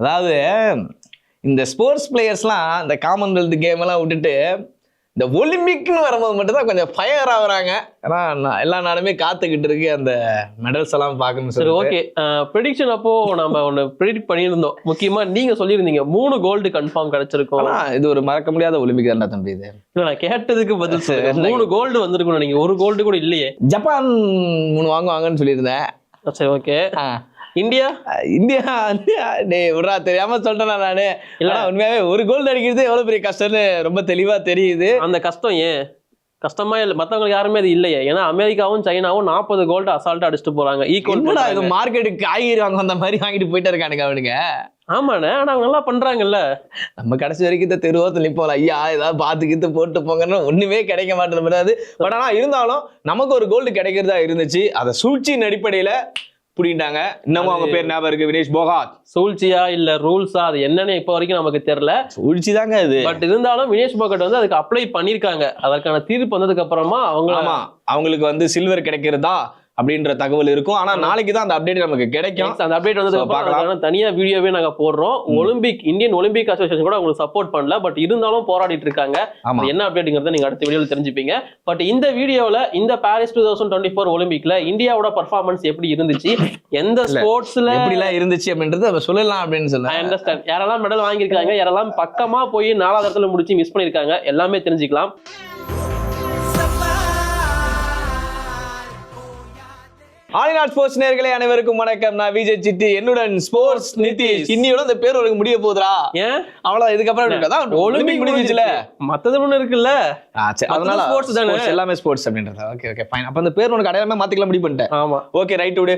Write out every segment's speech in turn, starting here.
அதாவது இந்த ஸ்போர்ட்ஸ் பிளேயர்ஸ்லாம் இந்த காமன்வெல்த் கேம் எல்லாம் விட்டுட்டு இந்த ஒலிம்பிக்னு வரும்போது மட்டும்தான் கொஞ்சம் ஃபயர் ஆகுறாங்க. ஏன்னா எல்லா நாடுமே காத்துக்கிட்டு இருக்கு அந்த மெடல்ஸ் எல்லாம் பார்க்கணும்னு சரி ஓகே ப்ரெடிக்ஷன் அப்போ நம்ம ஒன்று ப்ரெடிக்ட் பண்ணியிருந்தோம். முக்கியமா நீங்க சொல்லியிருந்தீங்க மூணு கோல்டு கன்ஃபார்ம் கிடைச்சிருக்கும். இது ஒரு மறக்க முடியாத ஒலிம்பிக் தான்டா தம்பி இது. இல்ல நான் கேட்டதுக்கு பதில் சொல்லுங்க. மூணு கோல்டு வந்திருக்கும் நீங்க ஒரு கோல்டு கூட இல்லையே. ஜப்பான் மூணு வாங்குவாங்கன்னு சொல்லியிருந்தேன். சரி ஓகே. இந்தியா? India India. டேய் விட்றா தெரியாம சொல்லிட்டேன் நானு? இல்ல. இல்ல உண்மையாவே ஒரு கோல்டு அடிக்கிறது எவ்வளவு பெரிய கஷ்டம்னு ரொம்ப தெளிவா தெரியுது. அந்த கஷ்டம் ஏன்? கஷ்டமா இல்லை மற்றவங்களுக்கு யாருமே அது இல்லையே. ஏன்னா அமெரிக்காவும் சைனாவும் நாற்பது கோல்டு அசால்ட்டா அடிச்சுட்டு போறாங்க. ஈக்குவல் மார்க்கெட்டுக்கு காய்கறி வாங்க வந்த மாதிரி வாங்கிட்டு போயிட்டு இருக்கானுங்க அவனுங்க? ஆமாண்ணே ஆனா அவங்க நல்லா பண்றாங்கல்ல. நம்ம கடைசி வரைக்கும் இந்த தெருவோரத்தில் நிப்போம் ஐயா ஏதாவது பார்த்து கித்து போட்டு போங்கன்னு ஒண்ணுமே கிடைக்க மாட்டேது பட் ஆனா இருந்தாலும் நமக்கு ஒரு கோல்டு கிடைக்கிறதா இருந்துச்சு. அதை சூழ்ச்சியின் அடிப்படையில புடிங்கிட்டாங்க இன்னமும் அவங்க பேர் ஞாபகம் இருக்கு வினேஷ் போகாத். சூழ்ச்சியா இல்ல ரூல்ஸா? அது என்னன்னு இப்போ வரைக்கும் நமக்கு தெரியல. சூழ்ச்சி தாங்க இது பட் இருந்தாலும் வினேஷ் போகட் வந்து அதுக்கு அப்ளை பண்ணிருக்காங்க அதற்கான தீர்ப்பு வந்ததுக்கு அப்புறமா அவங்க ஆமா அவங்களுக்கு வந்து சில்வர் கிடைக்கிறதா? அப்படின்ற தகவல் இருக்கும். ஆனா நாளைக்கு தான் அந்த அப்டேட் நமக்கு கிடைக்கும். அந்த அப்டேட் அப்புறம் பார்க்கலாம். தனியா வீடியோவே நாங்க போடுறோம். ஒலிம்பிக் இந்தியன் ஒலிம்பிக் அசோசியேஷன் கூட உங்களுக்கு சப்போர்ட் பண்ணல. பட் இருந்தாலும் போராடிட்டு இருக்காங்க. என்ன அப்டேட்டுங்கிறத நீங்க அடுத்த வீடியோல தெரிஞ்சுப்பீங்க. பட் இந்த வீடியோல இந்த Paris two thousand twenty four ஒலிம்பிக்ல இந்தியாவோட பர்ஃபார்மன்ஸ் எப்படி இருந்துச்சு? எந்த ஸ்போர்ட்ஸ்ல எப்படி எல்லாம் இருந்துச்சு அப்படின்றது நம்ம சொல்லலாம் அப்படின்னு சொன்னேன் அண்டர்ஸ்டாண்ட் யாரெல்லாம் மெடல் வாங்கியிருக்காங்க யாரெல்லாம் பக்கமா போய் நாலாவது இடத்துல முடிச்சு மிஸ் பண்ணிருக்காங்க எல்லாமே தெரிஞ்சுக்கலாம். ஆலிநாட் ஸ்போர்ட்ஸ் நேர்களே அனைவருக்கும் வணக்கம். நான் விஜய் சிட்டி என்னுடன் ஸ்போர்ட்ஸ் நிதிஷ். இன்னியோட இந்த பேர் உனக்கு முடிய ஏன்? அவ்வளவு இதுக்கப்புறம் இருக்காதான் ஒலிம்பிக் முடிஞ்சிச்சுல. மத்தது ஒண்ணு இருக்குல்ல? அதனால sports தானே? எல்லாமே ஸ்போர்ட்ஸ் அப்படின்றதா. ஓகே ஓகே ஃபைன் அப்ப அந்த பேர் உனக்கு அடையாளமே மாத்திக்கலாம் முடிவு பண்ணிட்டேன். ஆமா. ஓகே ரைட் விடு.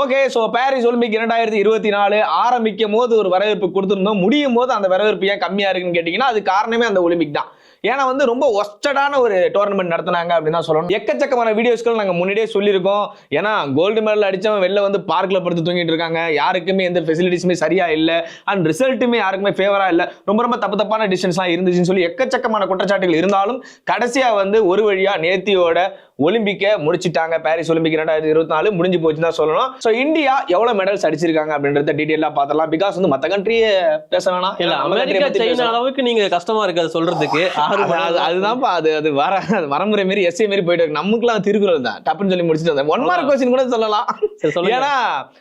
ஓகே ஸோ பாரிஸ் ஒலிம்பிக் இரண்டாயிரத்தி இருபத்தி நாலு ஆரம்பிக்கும் போது ஒரு வரவேற்பு கொடுத்துருந்தோம். முடியும் போது அந்த வரவேற்பு ஏன் கம்மியா இருக்குன்னு கேட்டீங்கன்னா அது காரணமே அந்த ஒலிம்பிக் தான். ஏன்னா வந்து ரொம்ப ஒஸ்டடான ஒரு டோர்னமெண்ட் நடத்தினாங்க அப்படின்னு தான் சொல்லணும். எக்கச்சக்கமான வீடியோஸ்கள் நாங்கள் முன்னாடியே சொல்லியிருக்கோம். ஏன்னா கோல்டு மெடல் அடித்தவன் வெளில வந்து பார்க்கில் படுத்து தூங்கிட்டு இருக்காங்க. யாருக்குமே எந்த ஃபெசிலிட்டிஸுமே சரியா இல்லை. அண்ட் ரிசல்ட்டுமே யாருக்குமே ஃபேவராக இல்லை. ரொம்ப ரொம்ப தப்பு தப்பான டிசிஷன்ஸ்லாம் இருந்துச்சுன்னு சொல்லி எக்கச்சக்கமான குற்றச்சாட்டுகள் இருந்தாலும் கடைசியாக வந்து ஒரு வழியாக நேத்தியோட ஒலிம்பிக்கை முடிச்சிட்டாங்க. பாரிஸ் ஒலிம்பிக் ரெண்டாயிரத்தி இருபத்தி நாலு முடிஞ்சு போச்சு தான் சொல்லணும். ஸோ இந்தியா எவ்வளவு மெடல்ஸ் அடிச்சிருக்காங்க அப்படின்றத டீட்டெயிலாக பார்த்தலாம் பிகாஸ் வந்து மற்ற கண்ட்ரியே பேச வேணாம். இல்ல அமெரிக்கா சைனா. அளவுக்கு நீங்க கஷ்டமா இருக்கு அது சொல்றதுக்கு. ஆறு அது- அது- அதுதான்ப்பா அது அது வர அது வரமுறை மாரி எஸ்ஏ மாரி போயிட்டு இருக்கு. நமக்குலாம் திருக்குறள் தான். டப்புன்னு சொல்லி முடிச்சுட்டு வந்தேன். ஒன் மார்க் கொஸ்டின் கூட சொல்லலாம். ஏன்னா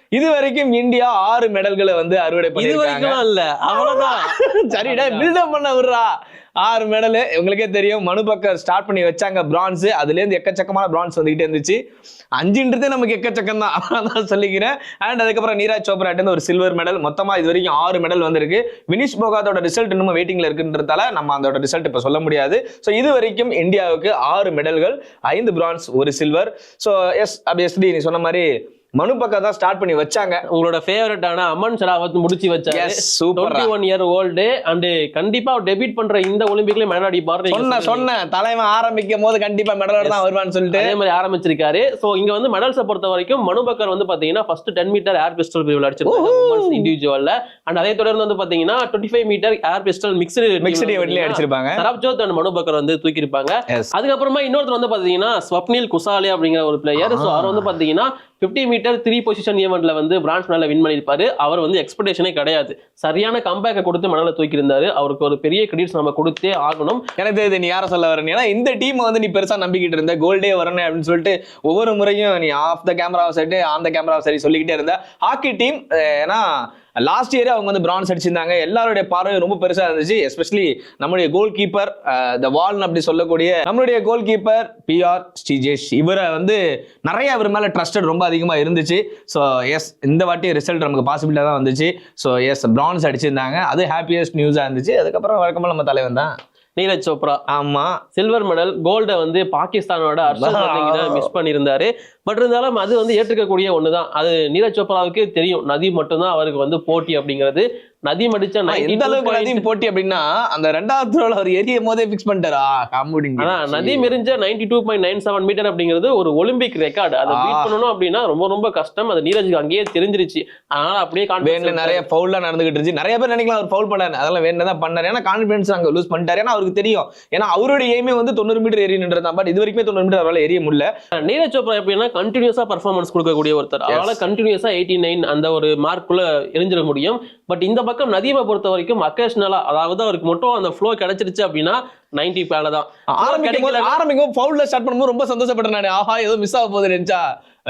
இது வரைக்கும் இந்தியா ஆறு மெடல்களை வந்து அறுவடை இது பண்ணிருக்காங்க வரைக்கும் இல்ல. அவ்வளவுதான். சரிடா பில்டப் பண்ண விடுறா. ஆறு மெடலு உங்களுக்கே தெரியும். மனு பக்கர் ஸ்டார்ட் பண்ணி வச்சாங்க பிரான்ஸு அதுலேருந்து எக்கச்சக்கமான பிரான்ஸ் வந்துகிட்டே இருந்துச்சு. அஞ்சுன்றதே நமக்கு எக்கச்சக்கம் தான். தான் சொல்லிக்கிறேன். அண்ட் அதுக்கப்புறம் நீராஜ் சோப்ராட்டேருந்து ஒரு சில்வர் மெடல் மொத்தமாக இது வரைக்கும் ஆறு மெடல் வந்திருக்கு. வினிஷ் போகாதோட ரிசல்ட் இன்னும் வெயிட்டிங்கில் இருக்குன்றதால நம்ம அதோட ரிசல்ட் இப்போ சொல்ல முடியாது. ஸோ இது வரைக்கும் இந்தியாவுக்கு ஆறு மெடல்கள் ஐந்து பிரான்ஸ் ஒரு சில்வர் ஸோ எஸ் அபியஸ்லி நீ சொன்ன மாதிரி மனு பக்கர் தான் ஸ்டார்ட் பண்ணி வச்சாங்க. உங்களோட ஃபேவரட்டான அமன் ஷராவத் முடிச்சு வச்சாரு. Yes super one year old and கண்டிப்பா டெபியூட் பண்ற இந்த ஒலிம்பிக்ல மெடல் அடிப்பாரு சொன்ன சொன்னேன். தலைவன் ஆரம்பிக்கும் போது கண்டிப்பா மெடலோட தான் வருவான்னு சொல்லிட்டு. அதே மாதிரி ஆரம்பிச்சிருக்காரு. சோ இங்க வந்து மெடல்ஸை பொறுத்த வரைக்கும் மனு பக்கர் வந்து பாத்தீங்கன்னா first ten metre air pistol பிரிவில் அடிச்சிருக்காங்க இண்டிவிஜுவல்ல அண்ட் அதே தொடர்ந்து வந்து பாத்தீங்கன்னா twenty five metre air pistol mixed மிக்சடி வெட்லயே அடிச்சிருப்பாங்க சரப்ஜோத் அண்ட் மனு பக்கர் வந்து தூக்கியிருப்பாங்க. Yes. அதுக்கப்புறமா இன்னொருத்தர் வந்து பாத்தீங்கன்னா ஸ்வப்னில் குசாலே அப்படிங்கிற ஒரு பிளேயர் ஸோ அவர் வந்து பாத்தீங்கன்னா 50 மீட்டர் த்ரீ பொசிஷன் ஈவெண்ட்ல வந்து பிரான்ஸ் மெடல வின் பண்ணியிருப்பாரு. அவர் வந்து எக்ஸ்பெக்டேஷனே கிடையாது. சரியான கம்பேக்கை கொடுத்து மெடலை தூக்கியிருந்தாரு. அவருக்கு ஒரு பெரிய கிரெடிட்ஸ் நம்ம கொடுத்தே ஆகணும். எனக்கு தெரியுது நீ யாரை சொல்ல வரேன் ஏன்னா இந்த டீம் வந்து நீ பெருசா நம்பிக்கிட்டு இருந்த. கோல்டே வரணும் அப்படின்னு சொல்லிட்டு ஒவ்வொரு முறையும் நீ ஆஃப் த கேமராவை சரி ஆன் த கேமராவை சரி சொல்லிக்கிட்டே இருந்த. ஹாக்கி டீம் ஏன்னா லாஸ்ட் இயர் அவங்க வந்து பிரான்ஸ் அடிச்சிருந்தாங்க. எல்லாருடைய பார்வையும் ரொம்ப பெருசா இருந்துச்சு. எஸ்பெஷலி நம்மளுடைய கோல் கீப்பர் த வால்னு அப்படி சொல்லக்கூடிய நம்மளுடைய கோல் கீப்பர் பிஆர் ஸ்ரீஜேஷ் இவரை வந்து நிறைய இவர் மேல ட்ரஸ்டட் ரொம்ப அதிகமா இருந்துச்சு. ஸோ எஸ் இந்த வாட்டி ரிசல்ட் நமக்கு பாசிபிலிட்டா தான் வந்துச்சு. ஸோ எஸ் பிரான்ஸ் அடிச்சிருந்தாங்க. அது ஹாப்பியஸ்ட் நியூஸா இருந்துச்சு. அதுக்கப்புறம் வழக்கமாக நம்ம தலைவன் தான். நீரஜ் சோப்ரா. ஆமா. சில்வர் மெடல் கோல்டை வந்து பாகிஸ்தானோட அர்ஷத் மிஸ் பண்ணியிருந்தாரு. பட் இருந்தாலும் அது வந்து ஏற்றுக்கக்கூடிய ஒண்ணுதான். அது நீரஜ் சோப்ராவுக்கு தெரியும். நதி மட்டும்தான் அவருக்கு வந்து போட்டி அப்படிங்கிறது. நதீம் அடிச்ச எந்த அளவுக்கு 92 நதீம் போட்டி அப்படின்னா அந்த ரெண்டாவது த்ரோல அவர் எரியும் போதே ஃபிக்ஸ் பண்ணிட்டாரா? காம்பவுண்டிங் ஆனா நதீம் எரிஞ்ச ninety two point nine seven meter அப்படிங்கிறது ஒரு ஒலிம்பிக் ரெக்கார்டு அதை. பீட் பண்ணணும் அப்படின்னா ரொம்ப ரொம்ப கஷ்டம். அது நீரஜுக்கு அங்கேயே தெரிஞ்சிருச்சு. அதனால அப்படியே கான்ஃபிடன்ஸ் நிறைய ஃபவுல்லாம் நடந்துகிட்டு இருந்துச்சு. நிறைய பேர் நினைக்கலாம் அவர் ஃபவுல் பண்ணாரு. அதெல்லாம் வேணும் தான் பண்ணாரு. ஏன்னா கான்ஃபிடன்ஸ் அங்க லூஸ் பண்ணிட்டாரு. ஏன்னா அவருக்கு தெரியும். ஏன்னா அவருடைய எய்மே வந்து தொண்ணூறு மீட்டர் எரியணுன்றது தான் பட் இது வரைக்குமே தொண்ணூறு மீட்டர் அவரால் எரிய முடியல. நீரஜ் சோப்ரா எப்படின்னா கண்டினியூஸா பர்ஃபார்மன்ஸ் கொடுக்கக்கூடிய ஒருத்தர். அதனால கண்டினியூஸா எயிட்டி நைன் அந்த ஒரு மார்க்குள்ள எரிஞ்சிட முடியும். பட் இந்த பக்கம் பக்கம் நதீமை பொறுத்த வரைக்கும் அக்கேஷனலா அதாவது அவருக்கு மட்டும் அந்த ஃப்ளோ கிடைச்சிருச்சு அப்படின்னா நைன்டி பேல தான். ஆரம்பிக்கும் போது ஆரம்பிக்கும் ஃபவுல்ல ஸ்டார்ட் பண்ணும்போது ரொம்ப சந்தோஷப்பட்டேன் நான். ஆஹா ஏதோ மிஸ் ஆக போகுது நினைச்சா.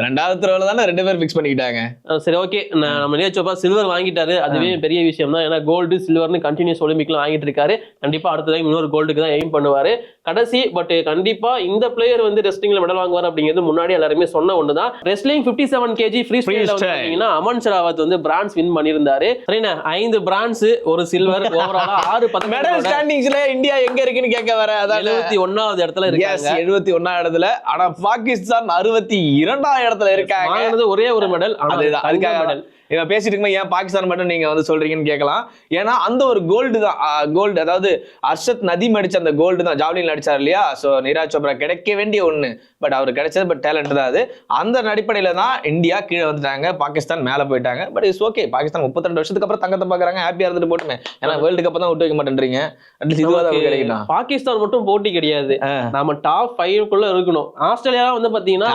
ரெண்டாவது தடவை தானே ரெண்டு பேரும் ஃபிக்ஸ் பண்ணிக்கிட்டாங்க. சரி ஓகே நம்ம நீரஜ் சோப்ரா சில்வர் வாங்கிட்டாரு. அதுவே பெரிய விஷயம் தான். ஏன்னா கோல்டு சில்வர்னு கண்டினியூஸ் ஒலிம்பிக்லாம் வாங்கிட்டு இருக்காரு. கண்டிப்பா அடுத்த டைம் இன்னொரு கோல்டுக்கு தான் எய்ம் பண்ணுவாரு. கடைசி பட் கண்டிப்பா இந்த பிளேயர் வந்து ரெஸ்லிங்ல மெடல் வாங்குவார் அப்படிங்கிறது முன்னாடி எல்லாருமே சொன்ன ஒண்ணுதான். Wrestling 57 seven KG freestyle Aman Sehrawat வந்து பிரான்ஸ் வின் பண்ணியிருந்தாரு. சரிண்ணா ஐந்து பிரான்ஸ் ஒரு சில்வர் ஓவராலா ஆறு மெடல் பத்து ஸ்டாண்டிங்ஸ்ல இந்தியா எங்க இருக்குன்னு கேட்க வர? அதான் எழுபத்தி ஒன்னாவது இடத்துல இருக்காங்க. எழுபத்தி ஒன்னாம் இடத்துல. ஆனா பாகிஸ்தான் அறுபத்தி இரண்டாம் இடத்துல இருக்காங்க. ஒரே ஒரு மெடல் அதுதான் அதுக்காக மெடல் இவன் பேசிட்டு இருக்கும்போது ஏன் பாகிஸ்தான் மட்டும் நீங்க வந்து சொல்றீங்கன்னு கேட்கலாம். ஏன்னா அந்த ஒரு கோல்டு தான் கோல்டு அதாவது அர்ஷத் நதீம் அடிச்ச அந்த கோல்டு தான். ஜாவ்லின் அடிச்சார் இல்லையா? சோ நீராஜ் சோப்ரா கிடைக்க வேண்டிய ஒண்ணு. பட் அவர் கிடைச்சது பட் டேலண்ட் தான் அது. அந்த அடிப்படையில தான் இந்தியா கீழே வந்துட்டாங்க. பாகிஸ்தான் மேல போயிட்டாங்க. பட் இட்ஸ் ஓகே பாகிஸ்தான் 32 வருஷத்துக்கு அப்புறம் தங்கத்தை பாக்குறாங்க ஹாப்பியா இருந்துட்டு போட்டுமே. ஏன்னா வேர்ல்டு கப் தான் விட்டு வைக்க மாட்டேன்றீங்க. அட்லீஸ்ட் இதுவாக நமக்கு கிடைக்கணும் பாகிஸ்தான் மட்டும் போட்டி கிடையாது. நாம டாப் ஃபைவ் குள்ள இருக்கணும். ஆஸ்திரேலியா வந்து பாத்தீங்கன்னா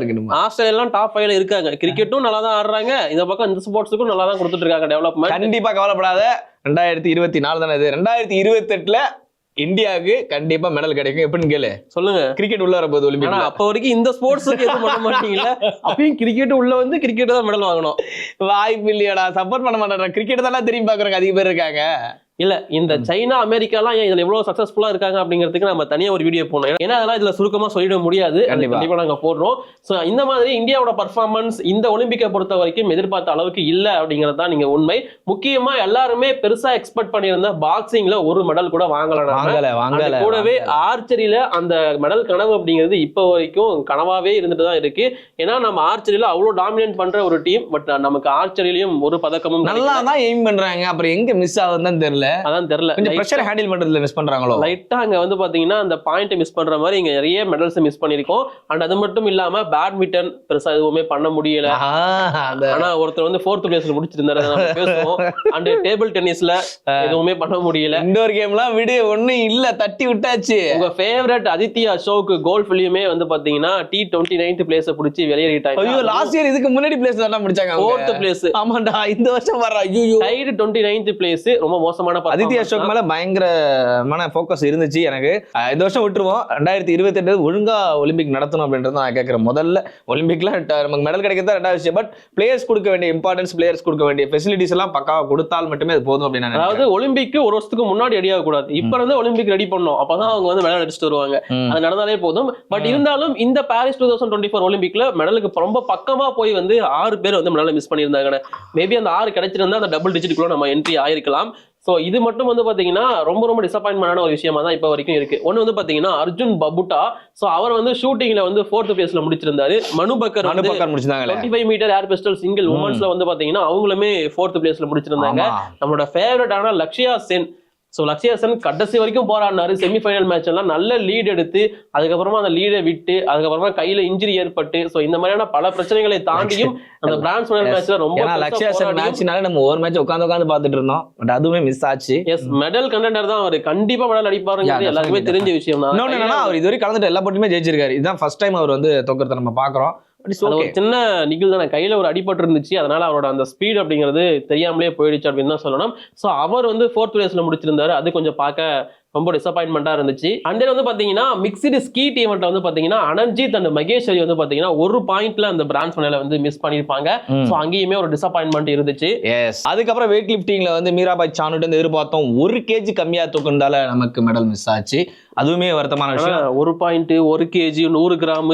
இருக்கணுமா? ஆஸ்திரேலியாலாம் டாப் ஃபைவ்ல இருக்காங்க. கிரிக்கெட்டும் நல்லா தான் ஆடுறாங்க. இந்த பக்கம் இந்த ஸ்போர்ட்ஸுக்கும் நல்லா தான் கொடுத்துட்டு இருக்காங்க டெவலப்மெண்ட் கண்டிப்பா கவலைப்படாத. ரெண்டாயிரத்தி இருபத்தி நாலு தானே இது? ரெண்டாயிரத்தி இருபத்தி எட்டுல இந்தியாவுக்கு கண்டிப்பா மெடல் கிடைக்கும். எப்படின்னு கேளு. சொல்லுங்க. கிரிக்கெட் உள்ள வரப்போகுது ஆனா ஒலிம்பிக்ல அப்ப வரைக்கும் இந்த ஸ்போர்ட்ஸுக்கு எதுவும் பண்ண மாட்டீங்களா அப்பயும் கிரிக்கெட் உள்ள வந்து கிரிக்கெட் தான் மெடல் வாங்கணும். வாய்ப்பு இல்லையாடா. சப்போர்ட் பண்ண மாட்டேன் கிரிக்கெட் தானே திரும்பி பாக்குறவங்க அதிக பேர் இருக்காங்க. இல்ல இந்த சைனா அமெரிக்காலாம் இதுல எவ்வளவு சக்சஸ்ஃபுல்லா இருக்காங்க அப்படிங்கிறதுக்கு நம்ம தனியா ஒரு வீடியோ போடணும். ஏன்னா அதெல்லாம் இதுல சுருக்கமா சொல்லிட முடியாது. அது கண்டிப்பா. கண்டிப்பா நாங்க போடுறோம். சோ இந்த மாதிரி இந்தியாவோட பர்ஃபார்மன்ஸ் இந்த ஒலிம்பிக்கை பொறுத்த வரைக்கும் எதிர்பார்த்த அளவுக்கு இல்ல அப்படிங்கிறது தான் நீங்க உண்மை. முக்கியமா எல்லாருமே பெருசா எக்ஸ்பெக்ட் பண்ணியிருந்த பாக்ஸிங்ல ஒரு மெடல் கூட வாங்கல நாம. வாங்கல வாங்கல கூடவே ஆர்ச்சரியில அந்த மெடல் கனவு அப்படிங்கிறது இப்போ வரைக்கும் கனவாவே இருந்துட்டு தான் இருக்கு. ஏன்னா நம்ம ஆர்ச்சரியில அவ்வளவு டாமினேட் பண்ற ஒரு டீம் பட் நமக்கு ஆர்ச்சரியிலயும் ஒரு பதக்கமும் நல்லா. தான் எய்ம் பண்றாங்க. அப்புறம் எங்க மிஸ் ஆகுதுன்னு தெரியல. அதான் தெரியல. கொஞ்சம் ப்ரெஷர் ஹேண்டில் பண்றதுல மிஸ் பண்றாங்களோ? லைட்டா அங்க வந்து பாத்தீங்கன்னா அந்த பாயிண்ட் மிஸ் பண்ற மாதிரி இங்க நிறைய மெடல்ஸ் மிஸ் பண்ணிருக்கோம் அண்ட் அது மட்டும் இல்லாம பேட்மிண்டன் பெருசா எதுவுமே பண்ண முடியல. ஆனா ஒருத்தர் வந்து ஃபோர்த் பிளேஸ்ல முடிச்சிருந்தாரு பேசுவோம். அண்ட் டேபிள் டென்னிஸ்ல எதுவுமே பண்ண முடியல. இண்டோர் கேம்லாம் விடு ஒண்ணும் இல்ல தட்டி விட்டாச்சு. உங்க ஃபேவரட் அதித்யா அசோக் கோல்ஃப்லயுமே வந்து பாத்தீங்கன்னா டி டுவெண்ட்டி நைன்த் பிளேஸ் பிடிச்சி ஐயோ வெளியேறிட்டாங்க லாஸ்ட் இயர் இதுக்கு முன்னாடி பிளேஸ் தான் முடிச்சாங்க. ஃபோர்த் பிளேஸ் ஆமாண்டா இந்த வருஷம் வர்ற ஐயோ டைடு டுவெண்ட்டி நைன்த் பிளேஸ் ரொம்ப மோசமான அதித்தி performance அசோக். மேல பயங்கரமான ஃபோக்கஸ் இருந்துச்சு எனக்கு. இந்த வருஷம் விட்டுருவோம். ரெண்டாயிரத்தி இருபத்தி எட்டு ஒழுங்கா ஒலிம்பிக் நடத்தணும் அப்படின்றது நான் கேட்கறேன். முதல்ல ஒலிம்பிக்ல நமக்கு மெடல் கிடைக்கிறது ரெண்டாவது விஷயம். பட் பிளேயர்ஸ் கொடுக்க வேண்டிய இம்பார்ட்டன்ஸ் பிளேயர்ஸ் கொடுக்க வேண்டிய ஃபெசிலிட்டிஸ் எல்லாம் பக்காவா கொடுத்தால் மட்டுமே அது போதும் அப்படின்னு அதாவது ஒலிம்பிக் ஒரு வருஷத்துக்கு முன்னாடி ரெடி ஆகக்கூடாது. இப்ப இருந்து ஒலிம்பிக் ரெடி பண்ணோம் அப்பதான் அவங்க வந்து மெடல் அடிச்சுட்டு வருவாங்க. அது நடந்தாலே போதும். பட் இருந்தாலும் இந்த Paris two thousand twenty four ஒலிம்பிக்ல மெடலுக்கு ரொம்ப பக்கமா போய் வந்து ஆறு பேர் வந்து மெடலை மிஸ் பண்ணியிருந்தாங்க மேபி அந்த ஆறு கிடைச்சிருந்தா அந்த டபுள் டிஜிட்டுக்குள்ள நம்ம என்ட்ரி ஆயிருக்கலாம். சோ இது மட்டும் வந்து பாத்தீங்கன்னா ரொம்ப ரொம்ப டிசப்பாயின்மெண்டான ஒரு விஷயமா தான் இப்ப வரைக்கும் இருக்கு. ஒன்னு வந்து பாத்தீங்கன்னா அர்ஜுன் பபுட்டா. சோ அவர் வந்து ஷூட்டிங்ல வந்து ஃபோர்த் பிளேஸ்ல முடிச்சிருந்தாரு. மனு பக்கர் மனு வந்து பக்கம் முடிச்சிருந்தாங்களே twenty five meter air pistol single. உமன்ஸ்ல வந்து பாத்தீங்கன்னா அவங்களுமே ஃபோர்த் பிளேஸ்ல முடிச்சிருந்தாங்க. நம்மளோட ஃபேவரட்டான லக்ஷயா சென். ஸோ லக்ஷயா சென் கடைசி வரைக்கும் போராடினாரு. செமிஃபைனல் மேட்ச் எல்லாம் நல்ல லீட் எடுத்து அதுக்கப்புறமா அந்த லீடை விட்டு அதுக்கப்புறமா கையில இன்ஜுரி ஏற்பட்டு ஸோ இந்த மாதிரியான பல பிரச்சனைகளை தாண்டியும் அந்த பிரான்ஸ் ஃபைனல். மேட்ச்ல ரொம்ப ஏன்னா லக்ஷயா சென் மேட்ச்னால நம்ம ஒரு மேட்ச் உட்காந்து உட்காந்து பார்த்துட்டு இருந்தோம். பட் அதுவுமே மிஸ் ஆச்சு. எஸ் மெடல் கண்டெண்டர் தான் அவர். கண்டிப்பா மெடல் அடிப்பாருங்கிறது எல்லாருக்குமே தெரிஞ்ச விஷயம் தான். அவர் இதுவரை கலந்துட்டு எல்லா போட்டியுமே ஜெயிச்சிருக்காரு. இதுதான் ஃபர்ஸ்ட் டைம் அவர் வந்து தோக்கறத நம்ம பாக்குறோம் ஒரு சின்ன நிகில் தானே. கையில ஒரு அடிபட்டு இருந்துச்சு. அதனால அவரோட அந்த ஸ்பீட் அப்படிங்கிறது தெரியாமலே போயிடுச்சு அப்படின்னு தான் சொல்லணும். ஸோ அவர் வந்து ஃபோர்த் பிளேஸ்ல முடிச்சிருந்தாரு. அது கொஞ்சம் பார்க்க ரொம்ப டிசப்பாயின்மெண்டா இருந்துச்சு. அண்ட் வந்து பாத்தீங்கன்னா மிக்சடு ஸ்கீட் ஈவெண்ட்ல வந்து பாத்தீங்கன்னா அனர்ஜித் அண்ட் மகேஸ்வரி வந்து பாத்தீங்கன்னா ஒரு பாயிண்ட்ல அந்த பிரான்ஸ் ஃபைனல வந்து மிஸ் பண்ணிருப்பாங்க ஸோ அங்கேயுமே ஒரு டிசப்பாயின்மெண்ட் இருந்துச்சு. எஸ் அதுக்கப்புறம் வெயிட் லிஃப்டிங்ல வந்து மீராபாய் சானுட்டு வந்து எதிர்பார்த்தோம். ஒரு கேஜி கம்மியா தூக்குனால நமக்கு மெடல் மிஸ் ஆச்சு. அதுவுமே வருத்தமான விஷயம். ஒரு பாயிண்ட் ஒரு கேஜி நூறு கிராம்.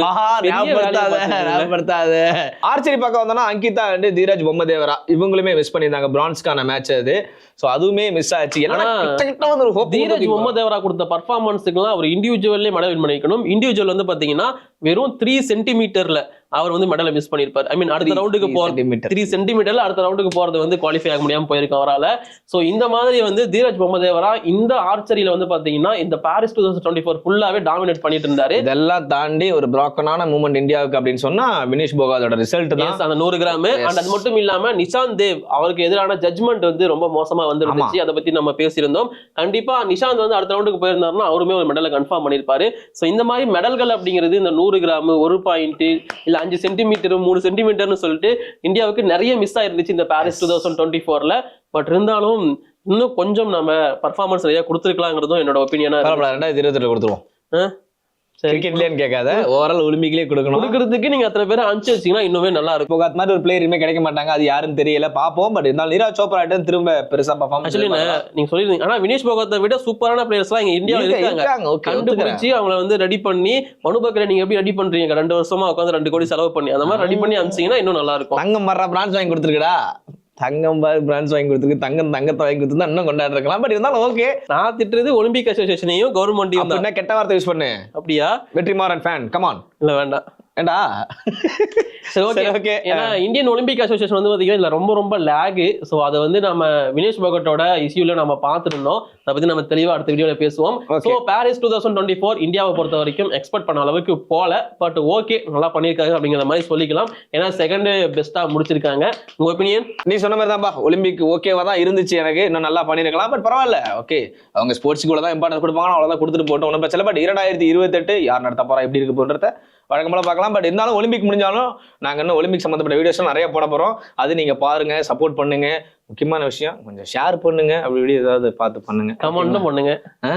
ஞாபகப்படுத்தாத. ஆர்ச்சரி பக்கம் வந்தோம்னா அங்கிதா அண்ட் தீரஜ் பொம்மதேவரா இவங்களுமே மிஸ் பண்ணியிருந்தாங்க பிரான்ஸ்க்கான மேட்ச் அது. சோ அதுவுமே மிஸ் ஆச்சு. தீரஜ் கொடுத்துட்டு முகமது தேவரா கொடுத்த பர்ஃபார்மன்ஸுக்குலாம் அவர் இண்டிவிஜுவல்லே மெடல் வின் பண்ணிக்கணும் இண்டிவிஜுவல் வந்து பாத்தீங்கன்னா வெறும் த்ரீ சென்டிமீட்டர்ல அவர் வந்து மெடலை மிஸ் பண்ணிருப்பார். ஐ மீன் அடுத்த ரவுண்டுக்கு centimeter. த்ரீ சென்டிமீட்டர்ல அடுத்த ரவுண்டுக்கு போறது வந்து குவாலிஃபை ஆக முடியாம போயிருக்கும் அவரால. சோ இந்த மாதிரி வந்து தீரஜ் பொம்மதேவரா இந்த ஆர்ச்சரியில வந்து பாத்தீங்கன்னா இந்த Paris two thousand twenty four ஃபுல்லாவே டாமினேட் பண்ணிட்டு இருந்தாரு. இதெல்லாம் தாண்டி ஒரு பிராக்கனான மூமெண்ட் இந்தியாவுக்கு அப்படின்னு சொன்னா வினேஷ் போகாதோட ரிசல்ட் தான். அந்த நூறு கிராம். அண்ட் அது மட்டும் இல்லாம நிஷாந்த் தேவ் அவருக்கு எதிரான ஜட்மெண்ட் வந்து ரொம்ப மோசமா வந்துருந்துச்சு. அதை பத்தி நம்ம பேசியிருந்தோம். கண்டிப்பா நிஷாந்த் வந்து அடுத்த ரவுண்டுக்கு போயிருந்தாருன்னா அவருமே ஒரு மெடலை கன்ஃபார்ம் பண்ணிருப்பாரு. சோ இந்த மாதிரி மெடல்கள் அப்படிங்கிறது இந்த நூறு நூறு கிராம் ஒரு பாயிண்ட் இல்ல அஞ்சு சென்டிமீட்டர் மூணு சென்டிமீட்டர்னு சொல்லிட்டு இந்தியாவுக்கு நிறைய மிஸ் ஆயிருந்துச்சு இந்த பாரிஸ் டூ தௌசண்ட் டுவெண்ட்டி ஃபோர்ல பட் இருந்தாலும் இன்னும் கொஞ்சம் நம்ம பர்ஃபார்மன்ஸ் நிறைய கொடுத்துருக்கலாங்கிறதும் என்னோட ஒப்பீனியனா பரவாயில்ல ரெண்டாயிரத்தி இருபத்தி கொடுத்துருவோம். கிரிக்கெட்லன்னு கேட்காத. ஓவரால் ஒலிம்பிக்லயே கொடுக்கணும். கொடுக்கறதுக்கு நீங்க அத்தனை பேர் அனுப்பிச்சு வச்சீங்கன்னா இன்னுமே நல்லா இருக்கும். அது மாதிரி ஒரு பிளேயர் இனிமே கிடைக்க மாட்டாங்க. அது யாருன்னு தெரியல. பாப்போம் பட் இருந்தாலும் நீரஜ் சோப்ரா திரும்ப பெருசா ஆக்சுவலி பர்ஃபார்மன்ஸ் நீங்க சொல்லிருந்தீங்க. ஆனா வினேஷ் போகத்தை விட சூப்பரான பிளேயர்ஸ் எல்லாம் இங்க இந்தியாவில் இருக்காங்க. கண்டுபிடிச்சு அவங்கள வந்து ரெடி பண்ணி மனுபக்கரை நீங்க எப்படி ரெடி பண்றீங்க? ரெண்டு வருஷமா உட்காந்து ரெண்டு கோடி செலவு பண்ணி அந்த மாதிரி ரெடி பண்ணி அனுப்பிச்சீங்கன்னா இன்னும் நல்லா இருக்கும். தங்கம் மர்றா பிரான்ஸ் வாங்கி கொடுத்துருக்கடா. தங்கம் பாரு பிரான்ஸ் வாங்கி கொடுத்துருக்கு தங்கம் தங்கத்தை வாங்கி கொடுத்துருந்தா இன்னும் கொண்டாடி இருக்கலாம் பட் இருந்தாலும் ஓகே நான் திட்டுறது ஒலிம்பிக் அசோசியேஷனையும் கவர்மெண்ட்டையும் கெட்ட வார்த்தை யூஸ் பண்ணு. அப்படியா? வெற்றிமாறன் ஃபேன் கமான் இல்ல வேண்டாம். ஏண்டா? சரி ஓகே ஓகே ஏன்னா இந்தியன் ஒலிம்பிக் அசோசியேஷன் வந்து பாத்தீங்கன்னா இதுல ரொம்ப ரொம்ப லேகு ஸோ அதை வந்து நம்ம வினேஷ் பகட்டோட இஷ்யூல நம்ம பார்த்துருந்தோம். அதை பத்தி நம்ம தெளிவா அடுத்த வீடியோல பேசுவோம். So Paris two thousand twenty four இந்தியாவை பொறுத்த வரைக்கும் எக்ஸ்பெக்ட் பண்ண அளவுக்கு போல. பட் ஓகே நல்லா பண்ணியிருக்காங்க அப்படிங்கிற மாதிரி சொல்லிக்கலாம். ஏன்னா செகண்ட் பெஸ்டா முடிச்சிருக்காங்க. உங்க ஒப்பீனியன் நீ சொன்ன மாதிரி தான்ப்பா. ஒலிம்பிக் ஓகேவா தான் இருந்துச்சு எனக்கு. இன்னும் நல்லா பண்ணிருக்கலாம் பட் பரவாயில்ல. ஓகே அவங்க ஸ்போர்ட்ஸ்க்கு தான் இம்பார்ட்டன்ஸ் கொடுப்பாங்க அவ்வளவுதான் கொடுத்துட்டு போட்டோம் ஒன்றும் பிரச்சனை பட் இரண்டாயிரத்தி இருபத்தெட்டு யார் நடத்த போறா? எப்படி இருக்கு போன்றத வழக்கம் போல பார்க்கலாம். பட் இருந்தாலும் ஒலிம்பிக் முடிஞ்சாலும் நாங்க இன்னும் ஒலிம்பிக் சம்மந்தப்பட்ட வீடியோஸ் நிறைய போட போறோம். அது நீங்க பாருங்க சப்போர்ட் பண்ணுங்க. முக்கியமான விஷயம் கொஞ்சம் ஷேர் பண்ணுங்க. அப்படி இப்படி ஏதாவது பார்த்து பண்ணுங்க. கமெண்ட்டும் பண்ணுங்க. ஆ?